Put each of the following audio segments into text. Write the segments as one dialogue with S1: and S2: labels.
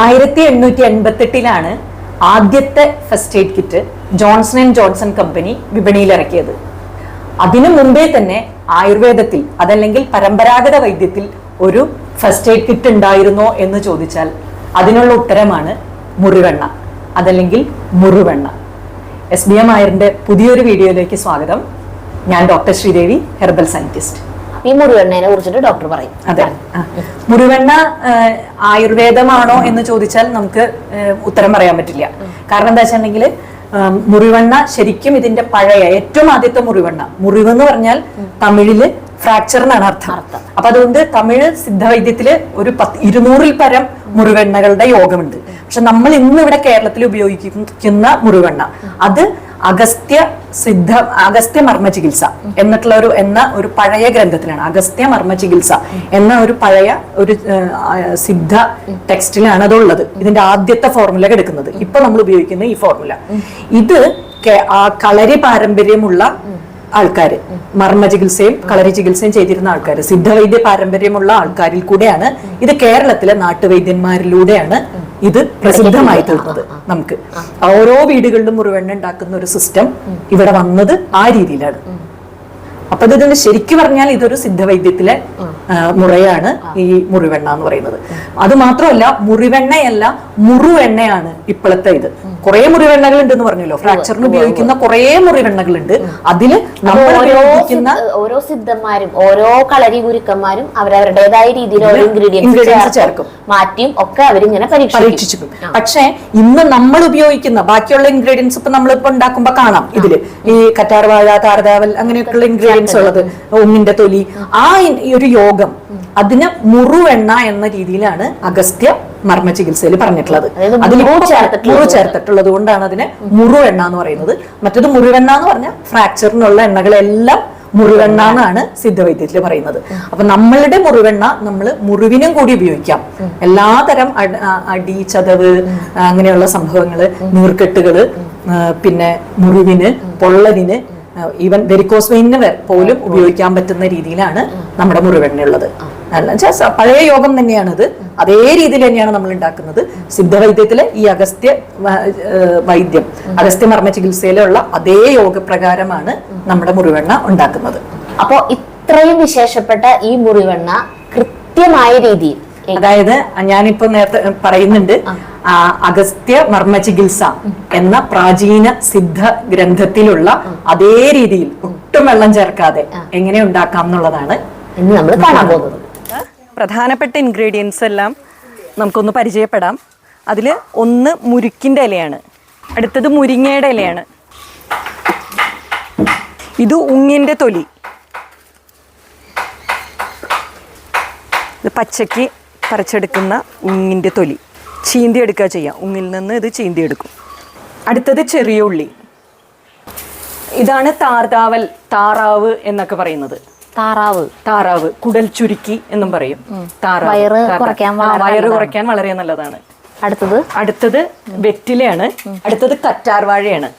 S1: ആയിരത്തി എണ്ണൂറ്റി എൺപത്തെട്ടിലാണ് ആദ്യത്തെ first aid kit Johnson and Johnson company വിപണിയിൽ ഇറക്കിയത് അതിനു മുമ്പേ തന്നെ ആയുർവേദത്തിൽ അതല്ലെങ്കിൽ പരമ്പരാഗത വൈദ്യത്തിൽ ഒരു ഫസ്റ്റ് എയ്ഡ് കിറ്റ് ഉണ്ടായിരുന്നോ എന്ന് ചോദിച്ചാൽ അതിനുള്ള ഉത്തരമാണ് മുറിവെണ്ണ അതല്ലെങ്കിൽ മുറിവെണ്ണ. എസ് ബി എം ആയറിന്റെ പുതിയൊരു വീഡിയോയിലേക്ക് സ്വാഗതം. ഞാൻ ഡോക്ടർ ശ്രീദേവി ഹെർബൽ സയന്റിസ്റ്റ്
S2: ഈ മുറിവെണ്ണയെ കുറിച്ചിട്ട് ഡോക്ടർ പറയും.
S1: അതെ. മുരുവെണ്ണ മുറിവെണ്ണ ആയുർവേദമാണോ എന്ന് ചോദിച്ചാൽ നമുക്ക് ഉത്തരം പറയാൻ പറ്റില്ല. കാരണം എന്താ വെച്ചിട്ടുണ്ടെങ്കിൽ മുറിവെണ്ണ ശരിക്കും ഇതിന്റെ പഴയ ഏറ്റവും ആദ്യത്തെ മുറിവെണ്ണ മുറിവ് എന്ന് പറഞ്ഞാൽ തമിഴിൽ ഫ്രാക്ചർ എന്നാണ് അർത്ഥം.
S2: അർത്ഥം.
S1: അപ്പൊ അതുകൊണ്ട് തമിഴ് സിദ്ധവൈദ്യത്തിൽ ഒരു പത്ത് ഇരുന്നൂറിൽ പരം മുറിവെണ്ണകളുടെ യോഗമുണ്ട്. പക്ഷെ നമ്മൾ ഇന്ന് ഇവിടെ കേരളത്തിൽ ഉപയോഗിക്കുന്ന മുറിവെണ്ണ അത് അഗസ്ത്യ സിദ്ധ അഗസ്ത്യ മർമ്മ ചികിത്സ എന്നിട്ടുള്ള ഒരു എന്ന ഒരു പഴയ ഗ്രന്ഥത്തിലാണ്. അഗസ്ത്യ മർമ്മ ചികിത്സ എന്ന ഒരു പഴയ ഒരു സിദ്ധ ടെക്സ്റ്റിലാണ് അതുള്ളത്. ഇതിന്റെ ആദ്യത്തെ ഫോർമുല എടുക്കുന്നത്. ഇപ്പൊ നമ്മൾ ഉപയോഗിക്കുന്ന ഈ ഫോർമുല. ഇത് കളരി പാരമ്പര്യമുള്ള ആൾക്കാർ മർമ്മ ചികിത്സയും കളരി ചികിത്സയും ചെയ്തിരുന്ന ആൾക്കാർ സിദ്ധവൈദ്യ പാരമ്പര്യമുള്ള ആൾക്കാരിൽ കൂടെയാണ് ഇത് കേരളത്തിലെ നാട്ടുവൈദ്യന്മാരിലൂടെയാണ് ഇത് പ്രസിദ്ധമായി തീർന്നത് നമുക്ക്. ഓരോ വീടുകളിലും മുറിവെണ്ണ ഉണ്ടാക്കുന്ന ഒരു സിസ്റ്റം ഇവിടെ വന്നത് ആ രീതിയിലാണ്. അപ്പൊ ഇത് ഇതിന് ശരിക്കു പറഞ്ഞാൽ ഇതൊരു സിദ്ധവൈദ്യത്തിലെ മുറയാണ് ഈ മുറിവെണ്ണ എന്ന് പറയുന്നത്. അത് മാത്രമല്ല മുറിവെണ്ണയല്ല മുറുവെണ്ണയാണ് ഇപ്പോഴത്തെ ഇത്. കുറെ മുറിവെണ്ണകൾ ഉണ്ട് എന്ന് പറഞ്ഞല്ലോ ഫ്രാക്ചറിന് ഉപയോഗിക്കുന്ന കുറെ മുറിവെണ്ണകൾ ഉണ്ട് അതിൽ
S2: നമ്മൾ
S1: ഉപയോഗിക്കുന്ന
S2: ഓരോ സിദ്ധന്മാരും ഓരോ കളരി ഗുരുക്കന്മാരും അവരവരുടേതായ രീതിയിൽ ഓരോ ഇൻഗ്രീഡിയൻസ്
S1: ചേർക്കും.
S2: മാറ്റിയും ഒക്കെ അവരിങ്ങനെ പരീക്ഷിക്കും.
S1: പരീക്ഷിച്ചു പക്ഷെ ഇന്ന് നമ്മൾ ഉപയോഗിക്കുന്ന ബാക്കിയുള്ള ഇൻഗ്രീഡിയൻസ് ഇപ്പൊ നമ്മളിപ്പോ ഉണ്ടാക്കുമ്പോ കാണാം ഇതിൽ. ഈ കറ്റാർവാഴ താരതാവൽ അങ്ങനെയൊക്കെയുള്ള ഇൻഗ്രീഡിയൻസ് ഉള്ളത് ഒന്നിന്റെ തൊലി ആ. ഒരു യോഗം അതിന് മുറുവെണ്ണ എന്ന രീതിയിലാണ് അഗസ്ത്യ മർമ്മ ചികിത്സയിൽ പറഞ്ഞിട്ടുള്ളത് അതിൽ
S2: മുറു ചേർത്തിട്ടുള്ളത്
S1: കൊണ്ടാണ് അതിനെ മുറുവെണ്ണ എന്ന് പറയുന്നത്. മറ്റത് മുറിവെണ്ണ എന്ന് പറഞ്ഞാൽ ഫ്രാക്ചറിനുള്ള എണ്ണകളെല്ലാം മുറിവെണ്ണ എന്നാണ് സിദ്ധവൈദ്യത്തിൽ പറയുന്നത്. അപ്പൊ നമ്മളുടെ മുറിവെണ്ണ നമ്മൾ മുറിവിനും കൂടി ഉപയോഗിക്കാം. എല്ലാതരം അട- അടി ചതവ് അങ്ങനെയുള്ള സംഭവങ്ങൾ നീർക്കെട്ടുകൾ പിന്നെ മുറിവിന് പൊള്ളലിന് ഈവൻ വെരിക്കോസ് വെയിനിന് പോലും ഉപയോഗിക്കാൻ പറ്റുന്ന രീതിയിലാണ് നമ്മുടെ മുറിവെണ്ണ ഉള്ളത് അല്ല പഴയ യോഗം തന്നെയാണിത്. അതേ രീതിയിൽ തന്നെയാണ് നമ്മൾ ഉണ്ടാക്കുന്നത്. സിദ്ധവൈദ്യത്തിലെ ഈ അഗസ്ത്യ വൈദ്യം അഗസ്ത്യ മർമ്മ ചികിത്സയിലുള്ള അതേ യോഗപ്രകാരമാണ് നമ്മുടെ മുറിവെണ്ണ ഉണ്ടാക്കുന്നത്.
S2: അപ്പോ ഇത്രയും വിശേഷപ്പെട്ട ഈ മുറിവെണ്ണ കൃത്യമായ രീതിയിൽ
S1: അതായത് ഞാനിപ്പോ നേരത്തെ പറയുന്നുണ്ട്. അഗസ്ത്യ മർമ്മ ചികിത്സ എന്ന പ്രാചീന സിദ്ധ ഗ്രന്ഥത്തിലുള്ള അതേ രീതിയിൽ ഒട്ടും വെള്ളം ചേർക്കാതെ എങ്ങനെ ഉണ്ടാക്കാം എന്നുള്ളതാണ്
S2: ഇന്ന് നമ്മൾ കാണാൻ പോകുന്നത്.
S1: പ്രധാനപ്പെട്ട ഇൻഗ്രീഡിയൻസ് എല്ലാം നമുക്കൊന്ന് പരിചയപ്പെടാം. അതിൽ ഒന്ന് മുരുക്കിന്റെ ഇലയാണ്. അടുത്തത് മുരിങ്ങയുടെ ഇലയാണ്. ഇത് ഉങ്ങിന്റെ തൊലി. ഇത് പച്ചയ്ക്ക് പറിച്ചെടുക്കുന്ന ഉങ്ങിന്റെ തൊലി. ചീന്തി എടുക്കുക ചെയ്യാം. ഉങ്ങിൽ നിന്ന് ഇത് ചീന്തി എടുക്കും അടുത്തത് ചെറിയ ഉള്ളി. ഇതാണ് താർതാവൽ താറാവ് എന്നൊക്കെ പറയുന്നത്.
S2: താറാവ്.
S1: താറാവ് കുടൽ ചുരുക്കി എന്നും പറയും. താറാവ്
S2: വയറ്. കുറയ്ക്കാൻ വളരെ
S1: നല്ലതാണ്.
S2: അടുത്തത്?
S1: അടുത്തത് വെറ്റിലയാണ്. അടുത്തത് കറ്റാർവാഴയാണ്.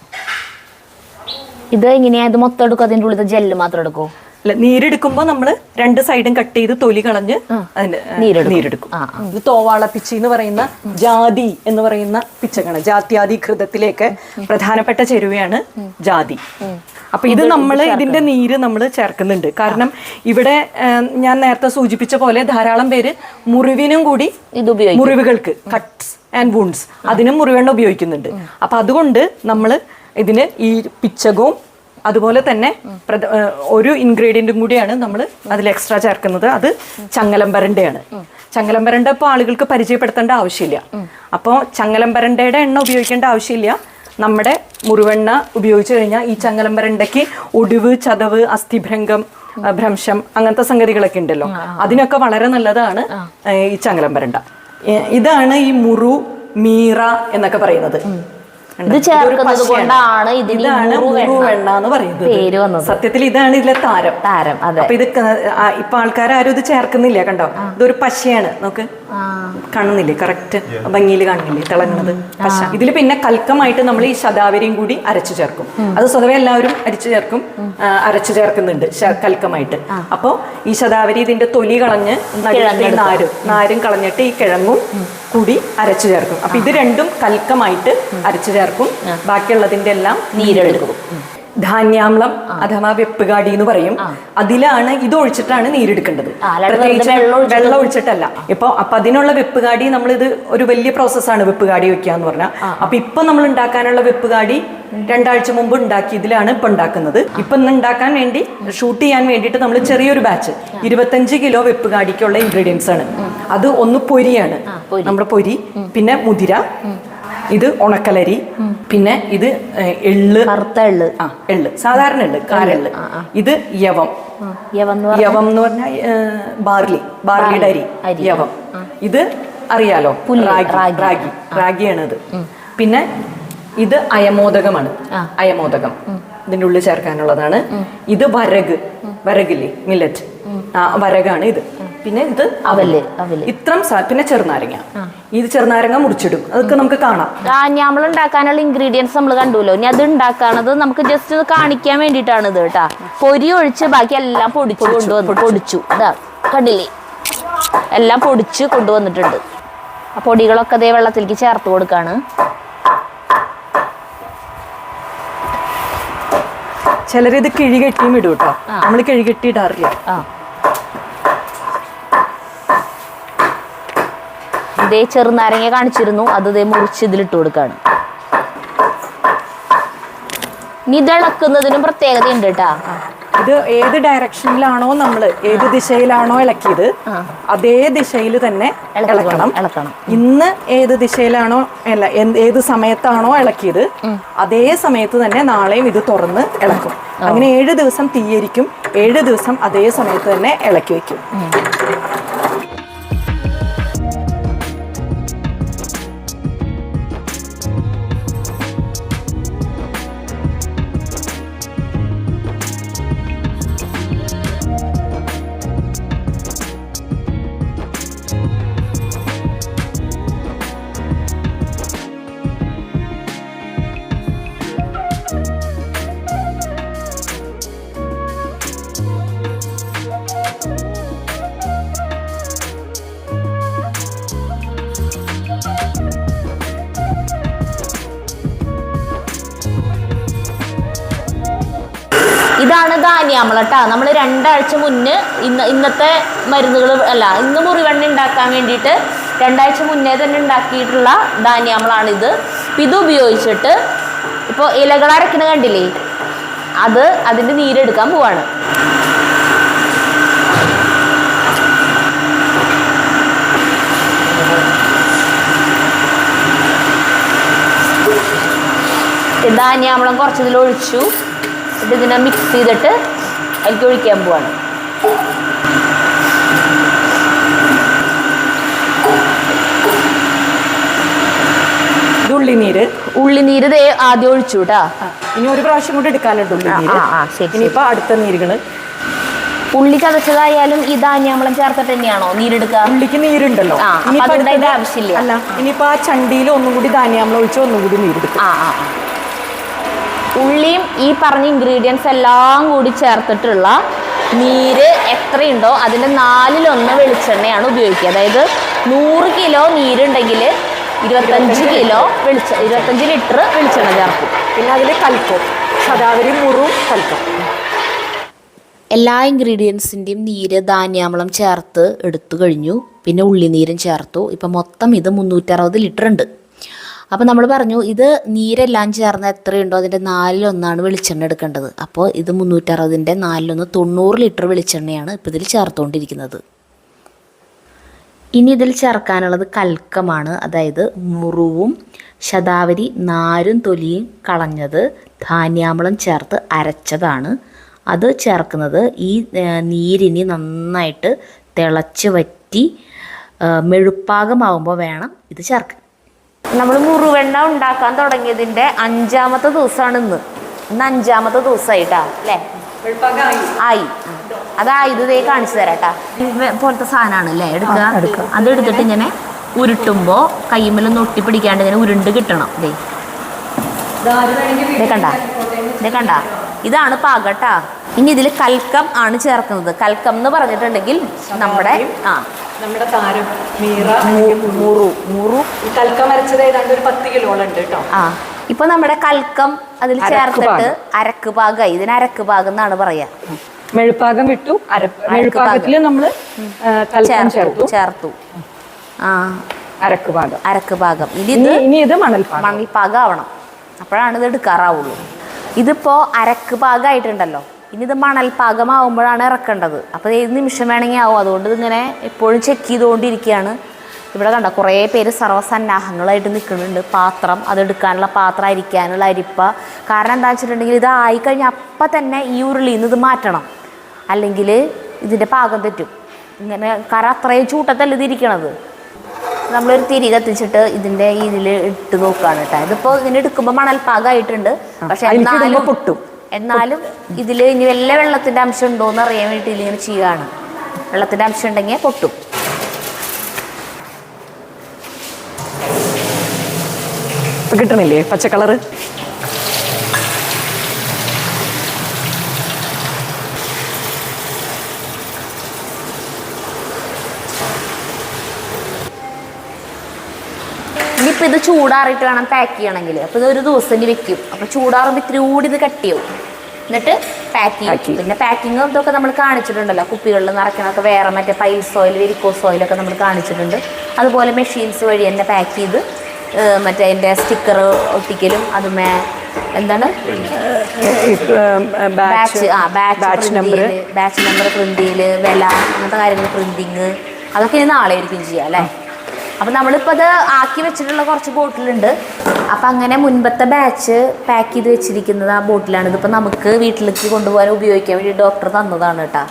S2: ഇത് എങ്ങനെയാ? ഇത് മൊത്തം എടുക്കും? അതിന്റെ ഉള്ളിൽ ജെല്ല് മാത്രം എടുക്കോ?
S1: അല്ല നീരെടുക്കുമ്പോൾ നമ്മൾ രണ്ട് സൈഡും കട്ട് ചെയ്ത് തൊലി കളഞ്ഞ് അതിന്റെ
S2: നീരെടുക്കും.
S1: ഇത് തോവാള പിച്ചി എന്ന് പറയുന്ന ജാതി എന്ന് പറയുന്ന പിച്ചക്കാണ് ജാത്യാദി ഘൃതത്തിലേക്ക് പ്രധാനപ്പെട്ട ചെരുവയാണ് ജാതി. അപ്പൊ ഇത് നമ്മൾ ഇതിന്റെ നീര് നമ്മൾ ചേർക്കുന്നുണ്ട്. കാരണം ഇവിടെ ഞാൻ നേരത്തെ സൂചിപ്പിച്ച പോലെ ധാരാളം പേര് മുറിവിനും കൂടി മുറിവുകൾക്ക് കട്ട്സ് ആൻഡ് വൂൺസ് അതിനും മുറിവെണ്ണ ഉപയോഗിക്കുന്നുണ്ട്. അപ്പൊ അതുകൊണ്ട് നമ്മൾ ഇതിന് ഈ പിച്ചകവും അതുപോലെ തന്നെ ഒരു ഇൻഗ്രീഡിയന്റും കൂടിയാണ് നമ്മൾ അതിൽ എക്സ്ട്രാ ചേർക്കുന്നത്. അത് ചങ്ങലംബരണ്ടയാണ് ചങ്ങലംബരണ്ട ഇപ്പോൾ ആളുകൾക്ക് പരിചയപ്പെടുത്തേണ്ട ആവശ്യമില്ല. അപ്പോൾ ചങ്ങലംബരണ്ടയുടെ എണ്ണ ഉപയോഗിക്കേണ്ട ആവശ്യമില്ല. നമ്മുടെ മുറിവെണ്ണ ഉപയോഗിച്ച് കഴിഞ്ഞാൽ ഈ ചങ്ങലംബരണ്ടയ്ക്ക് ഒടിവ് ചതവ് അസ്ഥിഭ്രംഗം ഭ്രംശം അങ്ങനത്തെ സംഗതികളൊക്കെ ഉണ്ടല്ലോ. അതിനൊക്കെ വളരെ നല്ലതാണ് ഈ ചങ്ങലംബരണ്ട ഏ, ഇതാണ് ഈ മുറു മീറ എന്നൊക്കെ പറയുന്നത്.
S2: ഇത് ചേർക്കുന്നത് കൊണ്ടാണ് ഇതിന്
S1: ഇതാണ്
S2: മുറുവെണ്ണ
S1: എന്ന് പറയുന്നത്.
S2: പേര് വന്നത്.
S1: സത്യത്തിൽ ഇതാണ് ഇതിലെ താരം.
S2: താരം അതെ.
S1: ഇത് ഇപ്പൊ ആൾക്കാരും ഇത് ചേർക്കുന്നില്ല കണ്ടോ? ഇതൊരു പശയാണ്. നോക്ക്. കാണുന്നില്ലേ കറക്റ്റ് ഭംഗിയിൽ കാണുന്നില്ലേ തിളങ്ങുന്നത്. പശ ഇതിൽ പിന്നെ കൽക്കമായിട്ട് നമ്മൾ ഈ ശതാവരിയും കൂടി അരച്ചു ചേർക്കും. അത് സ്വതവേ എല്ലാവരും അരച്ചു ചേർക്കും അരച്ചു ചേർക്കുന്നുണ്ട് കൽക്കമായിട്ട്. അപ്പോൾ ഈ ശതാവരി ഇതിന്റെ തൊലി കളഞ്ഞ് നാരും നാരും കളഞ്ഞിട്ട് ഈ കിഴങ്ങും കൂടി അരച്ചു ചേർക്കും. അപ്പൊ ഇത് രണ്ടും കൽക്കമായിട്ട് അരച്ചു ചേർക്കും. ബാക്കിയുള്ളതിന്റെ എല്ലാം നീരെടുക്കും. ധാന്യാമ്ലം അഥവാ വെപ്പുകാടി എന്ന് പറയും. അതിലാണ് ഇത് ഒഴിച്ചിട്ടാണ് നീരെടുക്കേണ്ടത്. പ്രത്യേകിച്ച്
S2: വെള്ളം
S1: ഒഴിച്ചിട്ടല്ല. ഇപ്പൊ അപ്പൊ അതിനുള്ള വെപ്പുകാടി നമ്മൾ ഇത് ഒരു വലിയ പ്രോസസ്സാണ് വെപ്പുകാടി വെക്കുക എന്ന് പറഞ്ഞാൽ അപ്പൊ ഇപ്പൊ നമ്മൾ ഉണ്ടാക്കാനുള്ള വെപ്പുകാടി രണ്ടാഴ്ച മുമ്പ് ഉണ്ടാക്കി ഇതിലാണ് ഇപ്പൊ ഉണ്ടാക്കുന്നത്. ഇപ്പൊ ഇന്ന് ഉണ്ടാക്കാൻ വേണ്ടി ഷൂട്ട് ചെയ്യാൻ വേണ്ടിയിട്ട് നമ്മൾ ചെറിയൊരു ബാച്ച്. ഇരുപത്തഞ്ച് കിലോ വെപ്പുകാടിക്കുള്ള ഇൻഗ്രീഡിയൻസ് ആണ്. അത് ഒന്ന് പൊരിയാണ്. നമ്മുടെ പൊരി പിന്നെ മുതിര ഇത് ഉണക്കലരി പിന്നെ ഇത് എള്ള്.
S2: കറുത്ത എള്ള്.
S1: ആ എള്ള്. സാധാരണ എള്ള് കാരെള്ള്. ഇത് യവം. യവം എന്ന് പറഞ്ഞാൽ ബാർലി. ബാർലിയുടെ അരി. യവം. ഇത് അറിയാലോ? റാഗി.
S2: റാഗി.
S1: ഇത് പിന്നെ ഇത് അയമോദകമാണ്. അയമോദകം. ഇതിന്റെ ഉള്ളിൽ ചേർക്കാനുള്ളതാണ്. ഇത് വരക്. വരകില്ലേ? മില്ലറ്റ്. ആ വരകാണ് ഇത്. പിന്നെ ഇത്
S2: അവൽ, അവൽ.
S1: ഇത്രം പിന്നെ ചെറുനാരങ്ങ. ഇത് ചെറുനാരങ്ങ മുറിച്ചിടും. അതൊക്കെ നമുക്ക് കാണാം.
S2: നമ്മൾ ഉണ്ടാക്കാനുള്ള ഇൻഗ്രീഡിയൻസ് നമ്മൾ കണ്ടുല്ലോ ഇനി അത് ഉണ്ടാക്കാണത് നമുക്ക് ജസ്റ്റ് ഇത് കാണിക്കാൻ വേണ്ടിട്ടാണ് ഇത് കേട്ടാ. പൊരി ഒഴിച്ച് ബാക്കി എല്ലാം പൊടിച്ചു കൊണ്ടുവന്നു പൊടിച്ചു. ഇതാ കണ്ടില്ലേ? എല്ലാം പൊടിച്ച് കൊണ്ടുവന്നിട്ടുണ്ട്. ആ പൊടികളൊക്കെ അതേ വെള്ളത്തിലേക്ക് ചേർത്ത് കൊടുക്കാണ്.
S1: ചിലരിത് കിഴികെട്ടിയും ഇടും കേട്ടോ. നമ്മൾ കിഴികെട്ടി ഇടാറില്ല.
S2: ഇതേ ചെറുനാരങ്ങ കാണിച്ചിരുന്നു. അത് ഇതേ മുറിച്ച് ഇതിലിട്ട് കൊടുക്കാണ്. ഇനി പ്രത്യേകത ഉണ്ട് പ്രത്യേകതയുണ്ട് കേട്ടാ.
S1: ഇത് ഏത് ഡയറക്ഷനിലാണോ നമ്മൾ ഏത് ദിശയിലാണോ ഇളക്കിയത് അതേ ദിശയിൽ തന്നെ ഇളക്കണം.
S2: ഇളക്കണം.
S1: ഇന്ന് ഏത് ദിശയിലാണോ അല്ല ഏത് സമയത്താണോ ഇളക്കിയത് അതേ സമയത്ത് തന്നെ നാളെയും ഇത് തുറന്ന് ഇളക്കും. അങ്ങനെ ഏഴ് ദിവസം തീയരിക്കും ഏഴ് ദിവസം അതേ സമയത്ത് തന്നെ ഇളക്കി വെക്കും
S2: ധാന്യാമ്പളം കേട്ടോ നമ്മൾ രണ്ടാഴ്ച മുന്നേ ഇന്ന് ഇന്നത്തെ മരുന്നുകൾ അല്ല ഇന്ന് മുറിവെണ്ണ ഉണ്ടാക്കാൻ വേണ്ടിയിട്ട് രണ്ടാഴ്ച മുന്നേ തന്നെ ഉണ്ടാക്കിയിട്ടുള്ള ധാന്യാമ്പളാണിത് അപ്പം ഇത് ഉപയോഗിച്ചിട്ട് ഇപ്പോൾ ഇലകൾ അരക്കണ കണ്ടില്ലേ? അത് അതിന്റെ നീരെടുക്കാൻ പോവാണ്. ധാന്യാമളം കുറച്ചതിൽ ഒഴിച്ചു ഇതിനെ മിക്സ് ചെയ്തിട്ട് അതിലേക്ക് ഒഴിക്കാൻ പോവാണ്.
S1: ഉള്ളിനീര്.
S2: ഉള്ളിനീര് ദേ ആദ്യം ഒഴിച്ചു കേട്ടാ
S1: ഇനി ഒരു പ്രാവശ്യം കൂടി എടുക്കാനുണ്ട് ഉള്ളിനീര്. ഇനിയിപ്പോ അടുത്ത നീരുകൾ.
S2: ഉള്ളി ചതച്ചതായാലും ഈ ധാന്യാമ്പളം ചേർത്തിട്ട് തന്നെയാണോ നീരെടുക്കുക?
S1: ഉള്ളിക്ക് നീരുണ്ടല്ലോ.
S2: ആവശ്യമില്ല.
S1: അല്ല ഇനിയിപ്പോ ആ ചണ്ടിയിൽ ഒന്നും കൂടി ധാന്യാമളം ഒഴിച്ച് ഒന്നും കൂടി നീരെടുക്കും.
S2: ആ ആ. ഉള്ളിയും ഈ പറഞ്ഞ ഇൻഗ്രീഡിയൻസ് എല്ലാം കൂടി ചേർത്തിട്ടുള്ള നീര് എത്രയുണ്ടോ അതിന്റെ നാലിലൊന്ന് വെളിച്ചെണ്ണയാണ് ഉപയോഗിക്കുക. അതായത് നൂറ് കിലോ നീരുണ്ടെങ്കിൽ ഇരുപത്തഞ്ച് കിലോ വെളിച്ച ഇരുപത്തഞ്ച് ലിറ്റർ വെളിച്ചെണ്ണ ചേർക്കും.
S1: പിന്നെ അതിൽ കൽക്കും ശതാവരി മുറും കൽക്കും
S2: എല്ലാ ഇൻഗ്രീഡിയൻസിന്റെയും നീര് ധാന്യാമ്പളം ചേർത്ത് എടുത്തു കഴിഞ്ഞു. പിന്നെ ഉള്ളിനീരും ചേർത്തു. ഇപ്പം മൊത്തം ഇത് മുന്നൂറ്ററുപത് ലിറ്റർ ഉണ്ട്. അപ്പോൾ നമ്മൾ പറഞ്ഞു ഇത് നീരെല്ലാം ചേർന്ന് എത്രയുണ്ടോ അതിന്റെ നാലിലൊന്നാണ് വെളിച്ചെണ്ണ എടുക്കേണ്ടത്. അപ്പോൾ ഇത് മുന്നൂറ്ററുപതിന്റെ നാലിലൊന്ന് തൊണ്ണൂറ് ലിറ്റർ വെളിച്ചെണ്ണയാണ് ഇപ്പോൾ ഇതിൽ ചേർത്തുകൊണ്ടിരിക്കുന്നത് ഇനി ഇതിൽ ചേർക്കാനുള്ളത് കൽക്കമാണ്. അതായത് മുറിവും ശതാവരി നാരും തൊലിയും കളഞ്ഞത് ധാന്യാമ്പളം ചേർത്ത് അരച്ചതാണ്. അത് ചേർക്കുന്നത് ഈ നീരിനി നന്നായിട്ട് തിളച്ച് വറ്റി മെഴുപ്പാകമാകുമ്പോൾ വേണം ഇത് ചേർക്കാൻ. നമ്മൾ മുറുവെണ്ണ ഉണ്ടാക്കാൻ തുടങ്ങിയതിന്റെ അഞ്ചാമത്തെ ദിവസമാണ് ഇന്ന് ഇന്ന് അഞ്ചാമത്തെ ദിവസമായിട്ടാ അല്ലേ? ആയി. അതായത് ഇതേ കാണിച്ചു തരാട്ടാ. ഇത് പോലത്തെ സാധനമാണ് അല്ലേ? എടുക്കുക. അത് എടുത്തിട്ട് ഇങ്ങനെ ഉരുട്ടുമ്പോ കയ്യുമ്മലൊന്നും ഒട്ടി പിടിക്കാണ്ട് ഇങ്ങനെ ഉരുണ്ട് കിട്ടണം. ദേ കണ്ട. ദേ കണ്ട. ഇതാണ് പാകട്ട. ഇനി ഇതിൽ കൽക്കം ആണ് ചേർക്കുന്നത്. കൽക്കം എന്ന് പറഞ്ഞിട്ടുണ്ടെങ്കിൽ നമ്മുടെ ആ.
S1: നമ്മുടെ താരം മീറ
S2: മുറു മുറു.
S1: കൽക്കം അരച്ചത് ഏതാണ്ട് ഒരു പത്ത് കിലോളം ഉണ്ട് കേട്ടോ.
S2: ആ. ഇപ്പൊ നമ്മുടെ കൽക്കം അതിൽ ചേർത്തിട്ട് അരക്ക് പാകായി ഇതിന് അരക്ക് പാകം എന്നാണ് പറയാ.
S1: മെഴുപ്പാകം വിട്ടു. മെഴുപ്പാകത്തിൽ നമ്മൾ കൽക്കം
S2: ചേർത്തു
S1: ചേർത്തു.
S2: ആ.
S1: അരക്ക് ഭാഗം
S2: അരക്ക് പാകം. ഇനി
S1: ഇനി
S2: ഇത്
S1: ഇനി ഇത് മണൽപ്പാകം.
S2: മണൽപ്പാകം ആവണം അപ്പോഴാണ് ഇത് എടുക്കാറാവുള്ളൂ. ഇതിപ്പോ അരക്ക് പാകമായിട്ടുണ്ടല്ലോ ഇനി ഇത് മണൽപ്പാകമാവുമ്പോഴാണ് ഇറക്കേണ്ടത്. അപ്പോൾ ഏത് നിമിഷം വേണമെങ്കിൽ ആവും. അതുകൊണ്ട് ഇതിങ്ങനെ എപ്പോഴും ചെക്ക് ചെയ്തുകൊണ്ടിരിക്കുകയാണ്. ഇവിടെ കണ്ട കുറേ പേര് സർവസന്നാഹങ്ങളായിട്ട് നിൽക്കുന്നുണ്ട്. പാത്രം അതെടുക്കാനുള്ള പാത്രം അരിക്കാനുള്ള അരിപ്പ. കാരണം എന്താ വെച്ചിട്ടുണ്ടെങ്കിൽ ഇത് ആയിക്കഴിഞ്ഞാൽ അപ്പം തന്നെ ഈ ഉരുളിയിൽ നിന്ന് ഇത് മാറ്റണം. അല്ലെങ്കിൽ ഇതിന്റെ പാകം തെറ്റും. ഇങ്ങനെ കാരണം അത്രയും ചൂട്ടത്തല്ല ഇതിരിക്കണത് നമ്മളൊരു തിരി കത്തിച്ചിട്ട് ഇതിന്റെ ഇതിൽ ഇട്ട് നോക്കുകയാണ് കേട്ടോ ഇതിപ്പോ ഇതിന് എടുക്കുമ്പോൾ മണൽപ്പാകമായിട്ടുണ്ട് പക്ഷെ എന്നാലും
S1: പൊട്ടും.
S2: എന്നാലും ഇതിൽ ഇനി വല്ല വെള്ളത്തിന്റെ അംശം ഉണ്ടോ എന്ന് അറിയാൻ വേണ്ടിയിട്ട് ഇതിങ്ങനെ ചെയ്യുകയാണ്. വെള്ളത്തിന്റെ അംശം ഉണ്ടെങ്കിൽ പൊട്ടും.
S1: കിട്ടണില്ലേ പച്ച കളറ്
S2: ഇത് ചൂടാറിയിട്ട് വേണം പാക്ക് ചെയ്യണമെങ്കിൽ. അപ്പോൾ ഇത് ഒരു ദിവസം വെക്കും. അപ്പോൾ ചൂടാറുമ്പോൾ ഇത്തിരി കൂടി ഇത് കട്ടിയാവും എന്നിട്ട് പാക്ക് ചെയ്യും. പിന്നെ പാക്കിങ് ഇതൊക്കെ നമ്മൾ കാണിച്ചിട്ടുണ്ടല്ലോ. കുപ്പികളിൽ നിറയ്ക്കണമൊക്കെ വേറെ മറ്റേ പൈൽസ് ഓയിൽ വെരിക്കോസ് ഓയിലൊക്കെ നമ്മൾ കാണിച്ചിട്ടുണ്ട്. അതുപോലെ മെഷീൻസ് വഴി തന്നെ പാക്ക് ചെയ്ത് മറ്റേ അതിന്റെ സ്റ്റിക്കർ ഒട്ടിക്കലും അതുമേ എന്താണ്? ബാച്ച് ആ batch
S1: number
S2: batch number print ചെയ്യൽ വില അങ്ങനത്തെ കാര്യങ്ങൾ പ്രിന്റിങ് അതൊക്കെ ഇനി നാളെ ആയിരിക്കും ചെയ്യാം അല്ലേ? അപ്പം നമ്മളിപ്പോൾ അത് ആക്കി വെച്ചിട്ടുള്ള കുറച്ച് ബോട്ടിലുണ്ട്. അപ്പം അങ്ങനെ മുൻപത്തെ ബാച്ച് പാക്ക് ചെയ്ത് വെച്ചിരിക്കുന്നത് ആ ബോട്ടിലാണ്. ഇതിപ്പോൾ നമുക്ക് വീട്ടിലേക്ക് കൊണ്ടുപോകാൻ ഉപയോഗിക്കാൻ വേണ്ടി ഡോക്ടർ തന്നതാണ് കേട്ടോ.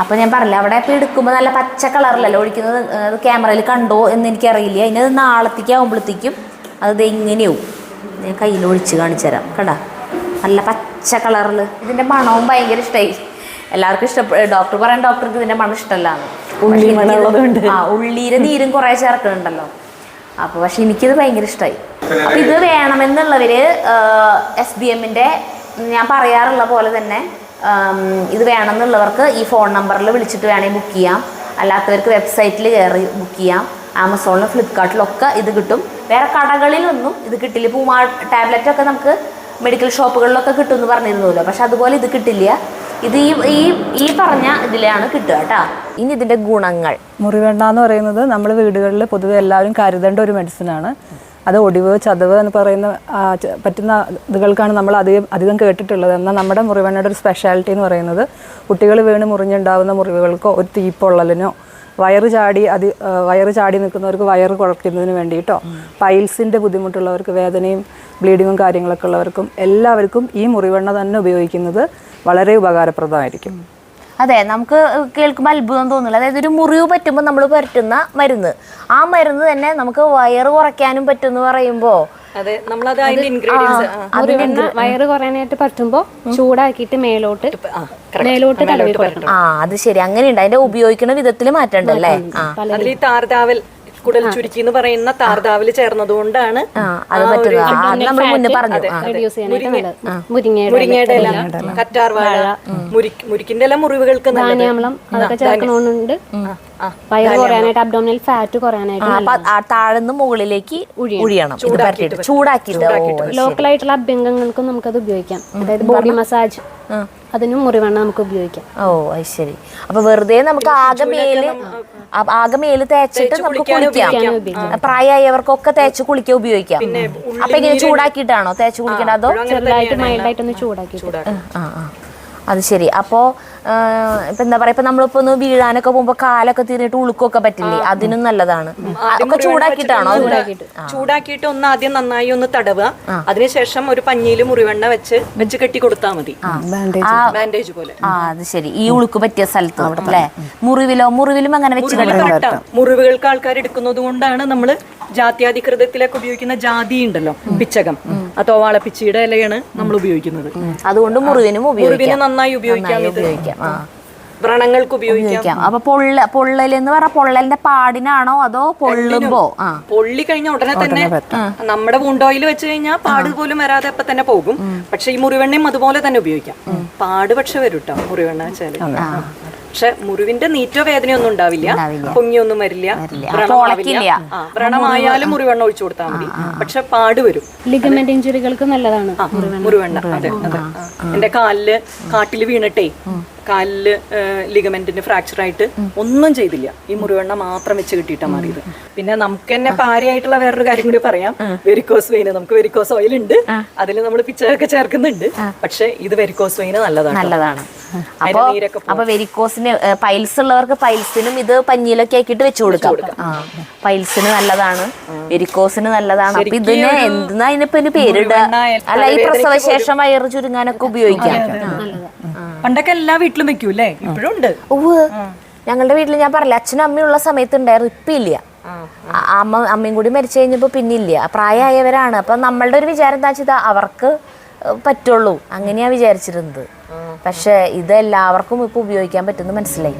S2: അപ്പം ഞാൻ പറഞ്ഞില്ല അവിടെ ഇപ്പോൾ എടുക്കുമ്പോൾ നല്ല പച്ച കളറിലല്ലോ ഒഴിക്കുന്നത്. അത് ക്യാമറയിൽ കണ്ടോ എന്ന് എനിക്കറിയില്ല. ഇനി അത് നാളത്തേക്ക് ആകുമ്പോഴത്തേക്കും അത് ദേ ഇങ്ങനെയാവും ഞാൻ കയ്യിൽ ഒഴിച്ച് കാണിച്ചു തരാം കണ്ടാ നല്ല പച്ച കളറിൽ ഇതിന്റെ മണവും ഭയങ്കര ഇഷ്ടമായി എല്ലാവർക്കും ഇഷ്ടപ്പെട്ട ഡോക്ടർ പറയാൻ ഡോക്ടർക്ക് ഇതിന്റെ മണം ഇഷ്ടമല്ലാന്ന്.
S1: ഉള്ളി.
S2: ആ ഉള്ളിയുടെ നീരും കുറേ ചേർക്കുന്നുണ്ടല്ലോ അപ്പോൾ പക്ഷെ എനിക്കിത് ഭയങ്കര ഇഷ്ടമായി അപ്പം ഇത് വേണമെന്നുള്ളവർ എസ് ബി എമ്മിന്റെ ഞാൻ പറയാറുള്ള പോലെ തന്നെ ഇത് വേണമെന്നുള്ളവർക്ക് ഈ ഫോൺ നമ്പറിൽ വിളിച്ചിട്ട് വേണമെങ്കിൽ ബുക്ക് ചെയ്യാം. അല്ലാത്തവർക്ക് വെബ്സൈറ്റിൽ കയറി ബുക്ക് ചെയ്യാം. ആമസോണിലും ഫ്ലിപ്കാർട്ടിലൊക്കെ ഇത് കിട്ടും. വേറെ കടകളിലൊന്നും ഇത് കിട്ടില്ല. പൂമാ ടാബ്ലറ്റൊക്കെ നമുക്ക് മെഡിക്കൽ ഷോപ്പുകളിലൊക്കെ കിട്ടുമെന്ന് പറഞ്ഞിരുന്നല്ലോ. പക്ഷെ അതുപോലെ ഇത് കിട്ടില്ല. ഇത് ഈ ഈ ഈ പറഞ്ഞ ഇതിലാണ് കിട്ടുക കേട്ടോ. ഇനി ഇതിന്റെ ഗുണങ്ങൾ.
S3: മുറിവെണ്ണ എന്ന് പറയുന്നത് നമ്മൾ വീടുകളിൽ പൊതുവെ എല്ലാവരും കരുതേണ്ട ഒരു മെഡിസിൻ ആണ്. അത് ഒടിവ് ചതവ് എന്ന് പറയുന്ന പറ്റുന്ന ഇതുകൾക്കാണ് നമ്മൾ അധികം അധികം കേട്ടിട്ടുള്ളത്. എന്നാൽ നമ്മുടെ മുറിവെണ്ണയുടെ ഒരു സ്പെഷ്യാലിറ്റി എന്ന് പറയുന്നത് കുട്ടികൾ വീണ് മുറിഞ്ഞുണ്ടാകുന്ന മുറിവുകൾക്കോ ഒരു തീപ്പൊള്ളലിനോ വയറ് ചാടി അതി വയറ് ചാടി നിൽക്കുന്നവർക്ക് വയറ് കുഴക്കുന്നതിന് വേണ്ടിയിട്ടോ പൈൽസിന്റെ ബുദ്ധിമുട്ടുള്ളവർക്ക് വേദനയും ബ്ലീഡിങ്ങും കാര്യങ്ങളൊക്കെ ഉള്ളവർക്കും എല്ലാവർക്കും ഈ മുറിവെണ്ണ തന്നെ ഉപയോഗിക്കുന്നത് വളരെ ഉപകാരപ്രദമായിരിക്കും.
S2: അതെ നമുക്ക് കേൾക്കുമ്പോൾ അത്ഭുതം തോന്നില്ല അതായത് ഒരു മുറിവ് പറ്റുമ്പോൾ നമ്മൾ പറ്റുന്ന മരുന്ന്. ആ മരുന്ന് തന്നെ നമുക്ക് വയറ് കുറയ്ക്കാനും പറ്റുമെന്ന് പറയുമ്പോൾ
S4: വയറ് കുറയാനായിട്ട് പറ്റുമ്പോൾ ചൂടാക്കിയിട്ട് മേലോട്ട് മേലോട്ട് തടവി
S2: ആ അത് ശരി. അങ്ങനെയുണ്ട്. അതിന്റെ ഉപയോഗിക്കുന്ന വിധത്തിൽ മാറ്റണ്ടല്ലേ
S1: അതിൽ ഈ താർദാവൽ കുടൽ ചുരുക്കി എന്ന് പറയുന്ന താർദാവൽ ചേർന്നതുകൊണ്ടാണ്
S2: ആ അത് പറ്റുക നമ്മൾ മുന്നേ പറഞ്ഞു?
S4: റെഡ്യൂസ് ചെയ്യാനായിട്ട് നല്ലത്. മുരിങ്ങയുടെ
S1: ഇല കറ്റാർവാഴ മുരിക്ക് മുരിക്കിന്റെ ഇല മുറിവുകൾക്ക്
S4: ധാന്യാമ്ലം അതൊക്കെ ചേർക്കണോണ്ട് വയറ് കുറയാനായിട്ട് അബ്ഡോമിനൽ ഫാറ്റ് കുറയാനായിട്ട്
S2: താഴ്ന്ന് മുകളിലേക്ക് ഒഴിയണം ചൂടാക്കിയിട്ട്
S4: ആയിട്ടുള്ള അഭ്യംഗങ്ങൾക്കും നമുക്കത് ഉപയോഗിക്കാം. അതായത് ബോഡി മസാജ്. അതിനും മുറിവെണ്ണ നമുക്ക് ഉപയോഗിക്കാം.
S2: ഓ അത് ശരി. അപ്പൊ വെറുതെ നമുക്ക് ആകെ മേൽ ആ- ആകെ മേൽ തേച്ചിട്ട് നമുക്ക് കുളിക്കാം. പ്രായമായവർക്കൊക്കെ തേച്ച് കുളിക്കാൻ ഉപയോഗിക്കാം. അപ്പൊ ഇങ്ങനെ ചൂടാക്കിയിട്ടാണോ തേച്ച് കുളിക്കേണ്ടത് അതോ
S4: ചെറുതായിട്ട് മൈൽഡായിട്ടൊന്ന് ചൂടാക്കി
S2: ആ ആ. അത് ശരി. അപ്പോ ഇപ്പൊ എന്താ പറയാ ഇപ്പൊ നമ്മളിപ്പോ ഒന്ന് വീഴാനൊക്കെ പോകുമ്പോ കാലൊക്കെ തീർന്നിട്ട് ഉളുക്കൊക്കെ പറ്റില്ലേ? അതിനും നല്ലതാണ്. ഒക്കെ ചൂടാക്കിയിട്ടാണോ?
S1: ചൂടാക്കിയിട്ട്. ഒന്ന് ആദ്യം നന്നായി ഒന്ന് തടവുക. അതിനുശേഷം ഒരു പഞ്ഞിയിൽ മുറിവെണ്ണ വെച്ച് വെച്ച് കെട്ടി കൊടുത്താൽ മതി. ബാൻഡേജ് പോലെ.
S2: ആ അത് ശരി. ഈ ഉളുക്ക് പറ്റിയ സ്ഥലത്ത് അല്ലേ? മുറിവിലോ മുറിവിലും അങ്ങനെ വെച്ച്.
S1: മുറിവുകൾക്ക് ആൾക്കാർ എടുക്കുന്നത് കൊണ്ടാണ് നമ്മൾ ജാത്യാധികൃതത്തിലൊക്കെ ഉപയോഗിക്കുന്ന ജാതി ഉണ്ടല്ലോ പിച്ചകം. ആ തോവാള പിച്ചിയുടെ ഇലയാണ് നമ്മൾ ഉപയോഗിക്കുന്നത്.
S2: അതുകൊണ്ട് മുറിവിനും
S1: മുറിവിന്
S2: ഉപയോഗിക്കാം.
S1: നന്നായി ഉപയോഗിക്കാം ഇത്. വ്രണങ്ങൾക്ക് ഉപയോഗിക്കാം.
S2: അപ്പൊ പൊള്ള പൊള്ളൽ എന്ന് പറഞ്ഞ പൊള്ളലിന്റെ പാടിനാണോ അതോ പൊള്ളുമ്പോ?
S1: പൊള്ളി കഴിഞ്ഞ ഉടനെ തന്നെ നമ്മുടെ ഓയിൽ വെച്ച് കഴിഞ്ഞാൽ പാട് പോലും വരാതെ അപ്പൊ തന്നെ പോകും. പക്ഷെ ഈ മുറിവെണ്ണയും അതുപോലെ തന്നെ ഉപയോഗിക്കാം. പാട് പക്ഷെ വരും കേട്ടോ മുറിവെണ്ണ വെച്ചാൽ. പക്ഷെ മുറിവിന്റെ നീറ്റോ വേദനയൊന്നും ഉണ്ടാവില്ല. പൊങ്ങിയൊന്നും വരില്ല. വ്രണമാവില്ല. വ്രണമായാലും മുറിവെണ്ണ ഒഴിച്ചു കൊടുത്താൽ മതി. പക്ഷെ പാട് വരും.
S4: ലിഗമെന്റ് ഇഞ്ചുറികൾക്ക് നല്ലതാണ്.
S1: മുറിവെണ്ണ. അതെ അതെ. എന്റെ കാലിൽ കാട്ടിൽ വീണിട്ടേ കാലിൽ ലിഗമെന്റിന് ഫ്രാക്ചർ ആയിട്ട് ഒന്നും ചെയ്തില്ല. ഈ മുറിവെണ്ണ മാത്രം വെച്ച് കിട്ടിയിട്ടാ മാറിയത്. പിന്നെ നമുക്ക് തന്നെ പാരയായിട്ടുള്ള വേറൊരു കാര്യം കൂടി പറയാം. വെരിക്കോസ് വെയിന് നമുക്ക് വെരിക്കോസ് ഓയിൽ ഉണ്ട്. അതിൽ നമ്മൾ പിച്ചൊക്കെ ചേർക്കുന്നുണ്ട്. പക്ഷെ ഇത് വെരിക്കോസ് വെയിന് നല്ലതാണ്
S2: നല്ലതാണ്. അപ്പൊ വെരിക്കോസിന് പൈൽസ് ഉള്ളവർക്ക് പൈൽസിനും ഇത് പഞ്ഞിയിലൊക്കെ ആക്കിയിട്ട് വെച്ചു കൊടുക്കാം. പൈൽസിന് നല്ലതാണ്. വെരിക്കോസിന് നല്ലതാണ്. അപ്പൊ ഇതിന് എന്തിനാ ഇതിനിപ്പോ പേരിടുക അല്ല ഈ പ്രസവശേഷം വയറ് ചുരുങ്ങാനൊക്കെ ഉപയോഗിക്കാം.
S1: പണ്ടൊക്കെ എല്ലാ വീട്ടിലും വെക്കൂല്ലേ? ഇപ്പോഴും ഉണ്ട്.
S2: ഞങ്ങളുടെ വീട്ടിൽ ഞാൻ പറഞ്ഞില്ല അച്ഛനും അമ്മയുള്ള സമയത്ത് ഉണ്ടായിരുന്നു ഇപ്പൊ ഇല്ല. അമ്മ അമ്മയും കൂടി മരിച്ചു കഴിഞ്ഞപ്പോ പിന്നെ ഇല്ല. പ്രായമായവരാണ്. അപ്പൊ നമ്മളുടെ ഒരു വിചാരം എന്താ വെച്ചാൽ അവർക്ക് പറ്റുള്ളൂ. അങ്ങനെയാ വിചാരിച്ചിരുന്നത്. പക്ഷെ ഇത് എല്ലാവർക്കും ഇപ്പൊ ഉപയോഗിക്കാൻ പറ്റുമെന്ന് മനസ്സിലായി.